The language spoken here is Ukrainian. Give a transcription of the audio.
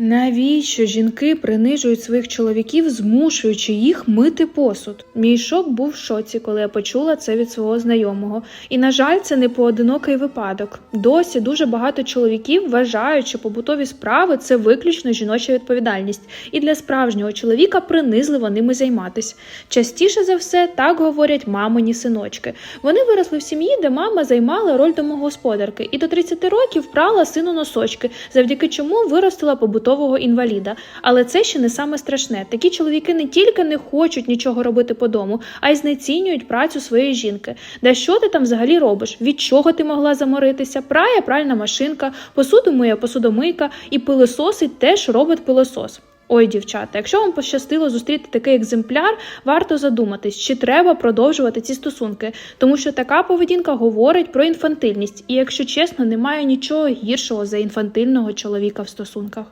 Навіщо жінки принижують своїх чоловіків, змушуючи їх мити посуд? Мій шок був в шоці, коли я почула це від свого знайомого. І на жаль, це не поодинокий випадок. Досі дуже багато чоловіків вважають, що побутові справи це виключно жіноча відповідальність, і для справжнього чоловіка принизливо ними займатись. Частіше за все так говорять мамині синочки. Вони виросли в сім'ї, де мама займала роль домогосподарки, і до 30 років прала сину носочки, завдяки чому виростила побутового інваліда. Але це ще не саме страшне. Такі чоловіки не тільки не хочуть нічого робити по дому, а й знецінюють працю своєї жінки. Да що ти там взагалі робиш? Від чого ти могла заморитися? Прає пральна машинка, посуду миє посудомийка і пилососить теж робить пилосос. Ой, дівчата, якщо вам пощастило зустріти такий екземпляр, варто задуматись, чи треба продовжувати ці стосунки, тому що така поведінка говорить про інфантильність, і якщо чесно, немає нічого гіршого за інфантильного чоловіка в стосунках.